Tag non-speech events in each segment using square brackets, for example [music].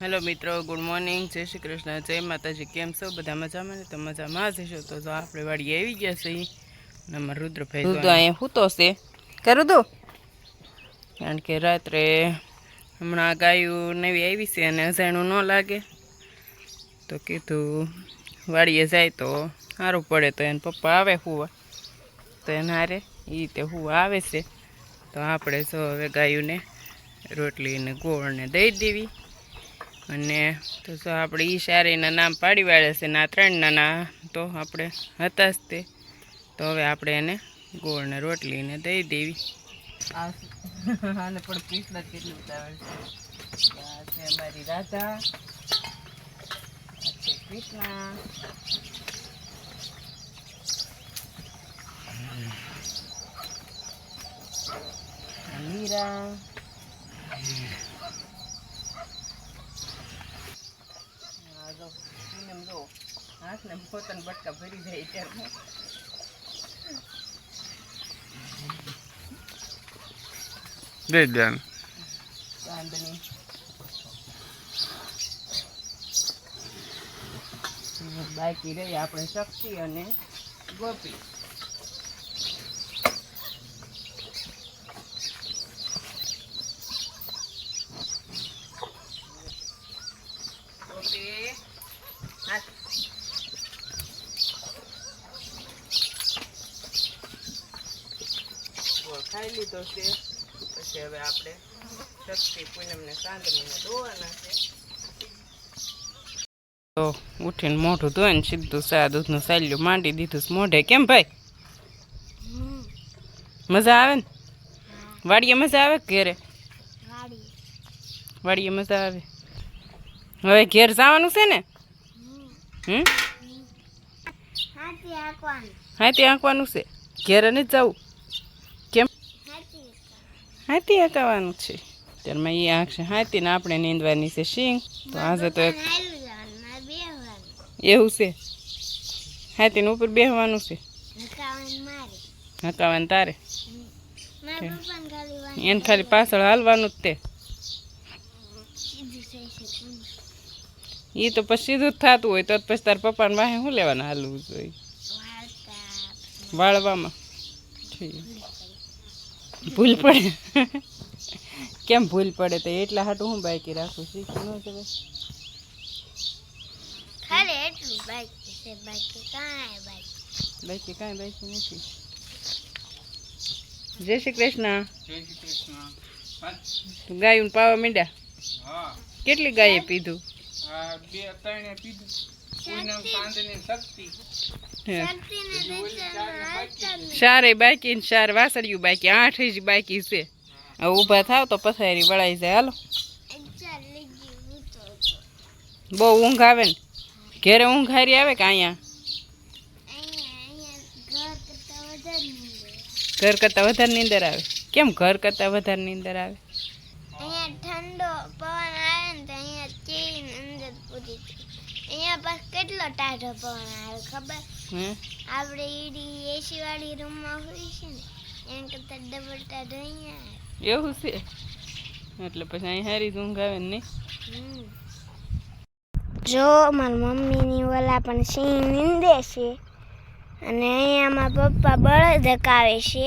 Hello મિત્રો good morning. જય શ્રી કૃષ્ણ. જય માતાજી. કેમ છો? બધા મજામાં ને? તો મજામાં જશો તો જો આપણે વાડી આવી ગયા છે અમારા રુદ્રભાઈ તો અહીંયા સૂતો છે. કરું તો કારણ કે રાત્રે હમણાં ગાયું નવી આવી છે અને અજાણું ન લાગે. તો કીધું વાડીએ જાય તો સારું પડે તો એને પપ્પા આવે હુવા. તો એને હારે એ રીતે હુવા આવે છે. તો આપણે જો હવે ગાયુંને રોટલીને ગોળને દઈ દેવી. અને તો આપણે એ શારીના નામ પાડી વાળે છે, ના આ ત્રણના ના તો આપણે હતા જ તે. તો હવે આપણે એને ગોળને રોટલીને દઈ દેવી. રાધા છે મીરા આ જો પૂનમ જો હાથને પોતાના બટકા ભરી જાય ત્યારે દે ધ્યાન ચાંદની બાકી રહી આપણે શક્તિ અને ગોપી ગોપી હાથ. ખાઈ લીધો છે. પછી હવે આપણે શક્તિ પૂનમને ચાંદનીને ધોવાના છે. તો ઉઠીને મોઢું ધોઈને સીધું સા દૂધનું સાલ્યું માંડી દીધું મોઢે કેમ ભાઈ? મજા આવે ને? વાડીએ મજા આવે કે ઘેરે? વાડીએ. મજા આવે. હવે ઘેર જવાનું છે ને? હમ. હાથી આંકવાનું છે. ઘેરે નથી જવું? હાથી આંકવાનું છે. ત્યારમાં એ આંકશે હાથી ને આપણે નીંદવાની છે શીંગ. તો આજે તો એક એવું છે. હાથીને ઉપર બેસવાનું છે. હકાવાનું તારે. એને ખાલી પાછળ હાલવાનું જ તે. એ તો પછી સીધું જ થતું હોય તો પછી તારા પપ્પાને વાહે શું લેવાનું હાલવું જોઈએ? વાળવામાં. ઠીક. ભૂલ પડે. કેમ ભૂલ પડે તો એટલા હાટું હું બાકી રાખું? શીખી ન જવાય. ખાલી એટલું બાકી છે બાકી કાંઈ બાકી નથી. જય શ્રી કૃષ્ણ. જય શ્રી કૃષ્ણ. ગાયું પાવા મીંડા? કેટલી ગાયે પીધું? બે ત્રણે પીધું. પૂનમ ચાંદની શક્તિ હે. શક્તિને દર્શન આવતા જ શારે બાકી ને શાર વાસળિયું બાકી, આઠ જ બાકી છે. હવે ઊભા થાવ તો પથારી વળાઈ જાય. હાલો. નથી ચાલ લીધી ઊંચો હતો બહુ ઊંઘ આવે ને. ઘેરે ઊંઘ હારી આવે કે અહીંયા? અહીંયા અહીંયા ઘર કરતાં વધારે નીંદે ઘર કરતાં વધારે નીંદર આવે. કેમ ઘર કરતાં વધારે નીંદર આવે? અહીંયા ઠંડો પવન આવે ને તો અહીંયા ચીન અંદર પૂરી જાય અહીંયા પાસ કેટલો ટાઢો પવન આવે ખબર? આપણે ઈડી એસી વાળી રૂમમાં હોય છે ને એમ કરતા ડબલ ટાઢો અહીંયા આવે. એવું છે? એટલે પછી અહીં હારી ઊંઘ આવે ને જો મારા મમ્મીની ઓલા પણ સિંહ નીંદે છે. અને અહીંયા મારા પપ્પા બળદ ધકાવે છે.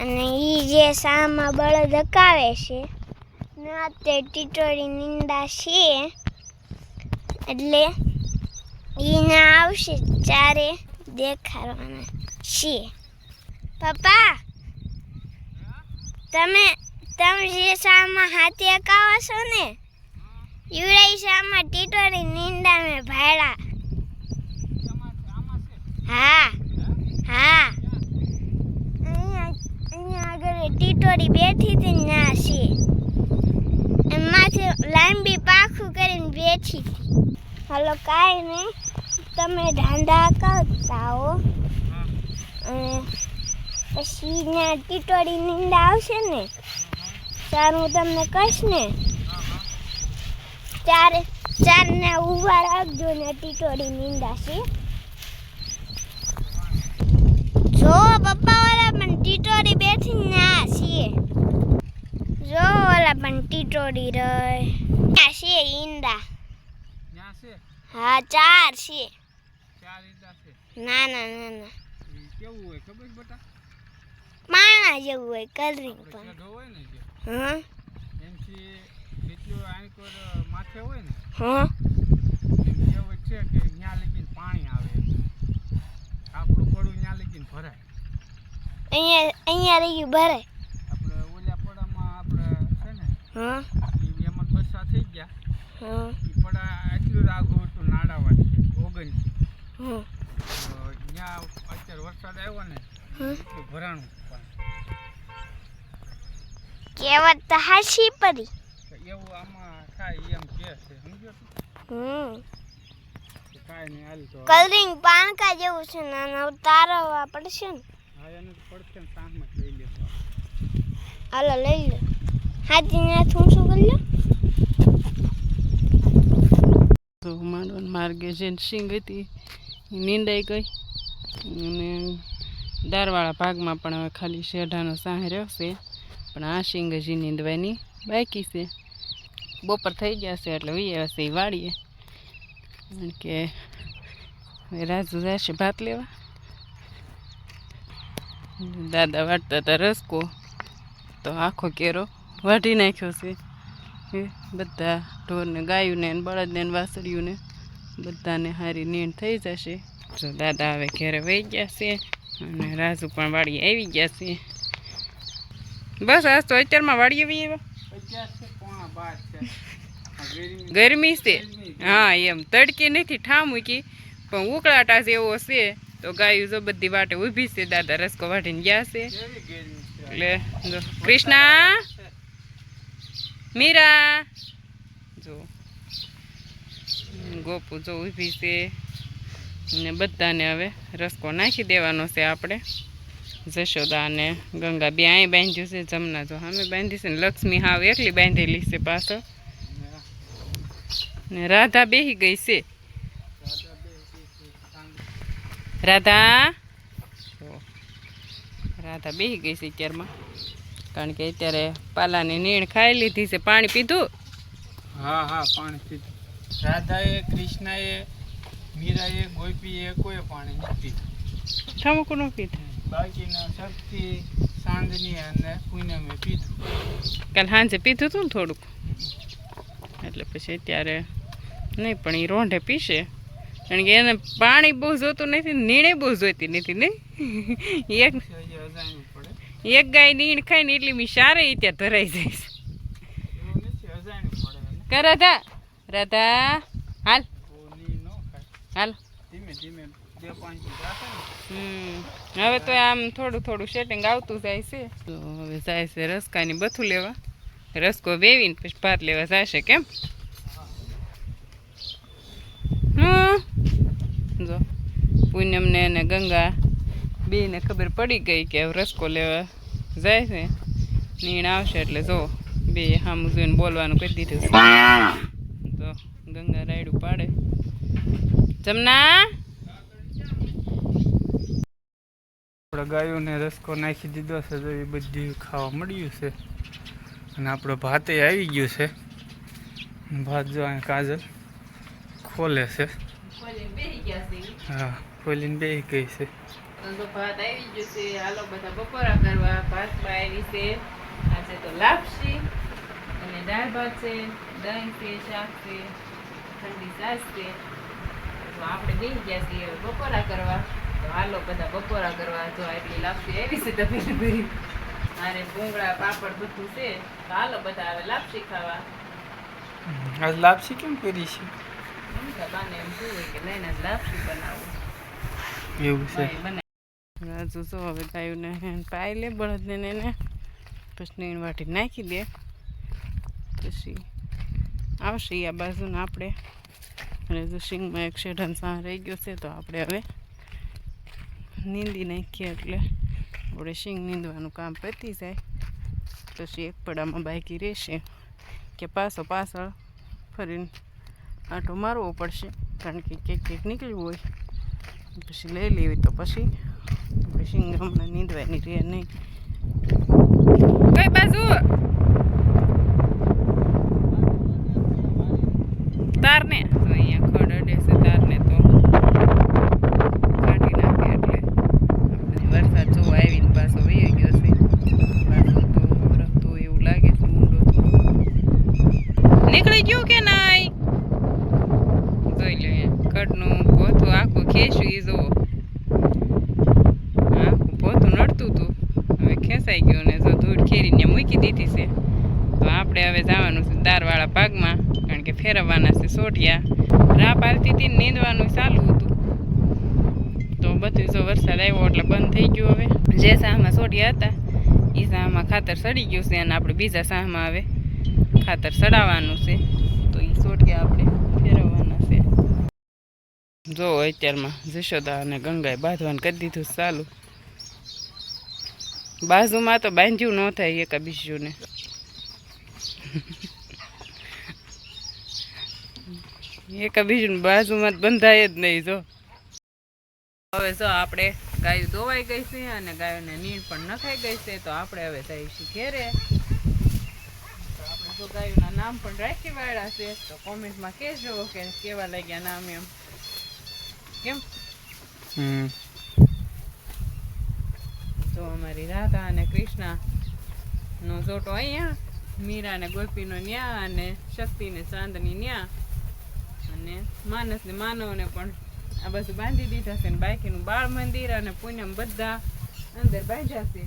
અને એ જે સામાં બળદ ધકાવે છે. ને અત્યારે ટીટોળી નીંદા છે. એટલે એને આવશે ચારે દેખાડવાના. છીએ પપ્પા, તમે તમે જે શામાં હાથી અકાવો છો ને યુરાઈ શામાં ટીટોરી નીંદા મેં ભાડા હા હા. અહીંયા અહીંયા આગળ ટીટોરી બેઠી હતી ને ના છે એમાંથી લાંબી પાખું કરીને બેઠી હાલો કાંઈ નહીં. તમે ઢાંડા કરતા હો અને પછી ત્યાં ટીટોડી નીંદા આવશે ને ત્યારે હું તમને કહીશ ને ચાર ચાર ને ઊભા રાખજો ને ટીટોડી નીંદા છે. જો પપ્પા વાળા પણ ટીટોડી બેઠી પણ ટીટોડી રહે છે ઈંડા હા ચાર છે ના ના ના ના કેવું હોય ખબર બટા પાણા જેવું હોય કલરિંગ પણ હોય ને જે હા એમથી જેટલું આંકોર માથે હોય ને હા એવું છે કે ત્યાં લગીને પાણી આવે આપણું પડું ત્યાં લગીને ભરાય અહીંયા અહીંયા રહી ભરાય આપણે ઓલા પડામાં આપણે છે ને હા. એમાં બસા થઈ ગયા. હા. પણ આટલું એટલું રાગું હતું નાડાવા છે ઓગણ હા. ત્યાં અત્યારે વરસાદ આવ્યો ને. એટલું ભરાણું કેવત તો હાસી પડી. એવું આમાં થાય એમ કે છે સમજો હમ. કલરિંગ પાણકા જેવું છે ને આને ઉતારવા પડશે ને. હા એને પડશે ને સાંજમાં લઈ લેતો હાલો લઈ લો. હાથી ને હું શું કરી તો માંડવાના માર્ગે જે સિંગ હતી નીંદાઈ ગઈ અને દારવાળા ભાગમાં પણ હવે ખાલી શેઢાનો સાહ રહેશે પણ આ સિંગ હજી નીંદવાની બાકી છે બપોર થઈ ગયા છે એટલે વી આવશે એ વાળીએ કારણ કે રાજુ જશે ભાત લેવા દાદા વાટતા હતા રસકો તો આખો કેરો વાઢી નાખ્યો છે. એ બધા ઢોરને ગાયુંને ને બળદને ને વાસળીઓને બધાને હારી નીણ થઈ જશે. જો દાદા હવે ઘેરે વહી ગયા છે અને રાજુ પણ વાડી આવી ગયા છે. બસ આજ તો અત્યારમાં વાડીએ આવી આવ્યા. ગરમી છે. હા એમ. તડકી નથી ઠામ મૂકી પણ ઉકળાટા જેવો છે. તો ગાયું જો બધી વાટે ઊભી છે. દાદા રસકો વાટીને ગયા છે? એટલે જો કૃષ્ણા! મીરા. જો. ગોપુ જો ઊભી છે. ને બધાને હવે રસકો નાખી દેવાનો છે આપણે. જશોદા અને ગંગા બે અહીં બાંધ્યું છે જમના. જો સામે બાંધી છે ને લક્ષ્મી હાવ એકલી બાંધેલી છે પાછળ. ને રાધા બેહી ગઈ છે. રાધા. રાધા બેહી ગઈ છે અત્યારમાં. કારણ કે અત્યારે પાલાની નીણ ખાઈ લીધી છે. પાણી પીધું? હા હા પાણી પીધું. રાધાએ કૃષ્ણએ મીરાએ ગોપીએ કોઈ પાણી નથી પીધું. ઠામકું ન પીધું? બાકીના શક્તિ સાંજની અને પૂનમે પીધું. કાલ સાંજે પીધું હતું ને થોડુંક? એટલે પછી અત્યારે નહીં પણ એ રોંઢે પીશે. કારણ કે એને પાણી બહુ જોતું નથી નીણે બહુ જોઈતી નથી નહીં? [laughs] એક એક ગાય નીણ ખાય ને એટલી મી સારી ત્યાં ધરાઈ એને કે રાધા. રાધા, હાલ. હાલ. હવે તો આમ થોડું થોડું સેટિંગ આવતું જાય છે. તો હવે જાય છે રસકાની બથું લેવા. રસકો વેવીને પછી ભાત લેવા જશે કેમ? હમ. જો. પૂનમને અને ગંગા બેને ખબર પડી ગઈ કે હવે રસકો લેવા જાય છે. નીણ આવશે એટલે જો બે સામું જોઈને બોલવાનું કહી દીધું છે. તો ગંગા રાયડું પાડે. જમના? આપણે ગાયોને રસકો નાખી દીધો છે તો એ બધી ખાવા મળ્યું છે. અને આપણો ભાતે આવી ગયું છે. ભાત જો કાજલ ખોલે છે. બેસી ગયા છે. હા ખોલીને બે ગઈ છે. તો ભાત આવી ગયો છે. હાલો બધા બપોરા કરવા. ભાતમાં આવી છે આજે તો લાપસી અને દાળ ભાત છે દહીં છે શાક છે ઠંડી સાસ છે. તો આપણે બેસી ગયા છીએ બપોરા કરવા. તો હાલો બધા બપોરા કરવા. જો એટલી લાપસી આવી છે તપેલી ભરી. મારે ભૂંગળા પાપડ બધું છે. તો હાલો બધા હવે લાપસી ખાવા. આજ લાપસી કેમ કરી છે? એમ કે લઈને લાપસી બનાવું. એવું છે. રાજુ જો હવે ગાયુંને પાઈ લે બળદને એને. પછી નીણ વાટી નાખી દે. પછી આવશે આ બાજુને આપણે. અને જો સિંગમાં એક શેઢાન સાહ રહી ગયો છે તો આપણે હવે નીંદી નાખીએ એટલે આપણે સિંગ નીંદવાનું કામ પતી જાય. પછી એક પડામાં બાકી રહેશે કે પાછો પાછળ ફરીને આંટો મારવો પડશે. કારણ કે ક્યાંક ક્યાંક નીકળ્યું હોય. પછી લઈ લેવી તો પછી પછી હમણાં નીંદવાની રહે નહીં. કઈ બાજુ? તારને. તો અહીંયા ખડ અડે છે તારને તો. કાઢી નાખે એટલે. વરસાદ જોવા આવીને પાછો વહી ગયો છે. પાછો એવું લાગે છે મૂંડો નીકળી ગયું કે ના? કારણ કે ફેરવવાના છે, સોઢિયા. રાહ નીંદવાનું ચાલુ હતું. તો જો વરસાદ આવ્યો એટલે બંધ થઈ ગયું હવે. જે સાહમાં સોઢિયા હતા એ સાહમાં ખાતર સડી ગયું છે અને આપણે બીજા સાહમાં હવે ખાતર સડાવવાનું છે. તો એ સોઢિયા આપણે ફેરવવાના છે. જો અત્યારમાં જશોદા અને ગંગાએ બાંધવાનું કરી દીધું ચાલુ. બાજુમાં તો બાંધ્યું ન થાય એક બીજું ને એક બીજું બાજુમાં બંધાય જ નહીં જો. હવે જો આપણે ગાયું ધોવાઈ ગઈ છે અને ગાયોને નીણ પણ નખાઈ ગઈ છે તો આપણે હવે જઈશું ઘેરે. આપણે તો ગાયોના નામ પણ રાખી વાળા છે તો કોમેન્ટમાં કહેજો કે કેવા લાગ્યા નામ એમ. કેમ? જો અમારી રાધા અને કૃષ્ણ નો જોટો અહીંયા મીરા ને ગોપીનો ન્યા અને શક્તિ ને ચાંદની ન્યા. અને માનસ ને માનવને પણ આ બધું બાંધી દીધા છે ને બાકીનું બાળ મંદિર અને પૂનમ બધા અંદર બાંધ્યા છે.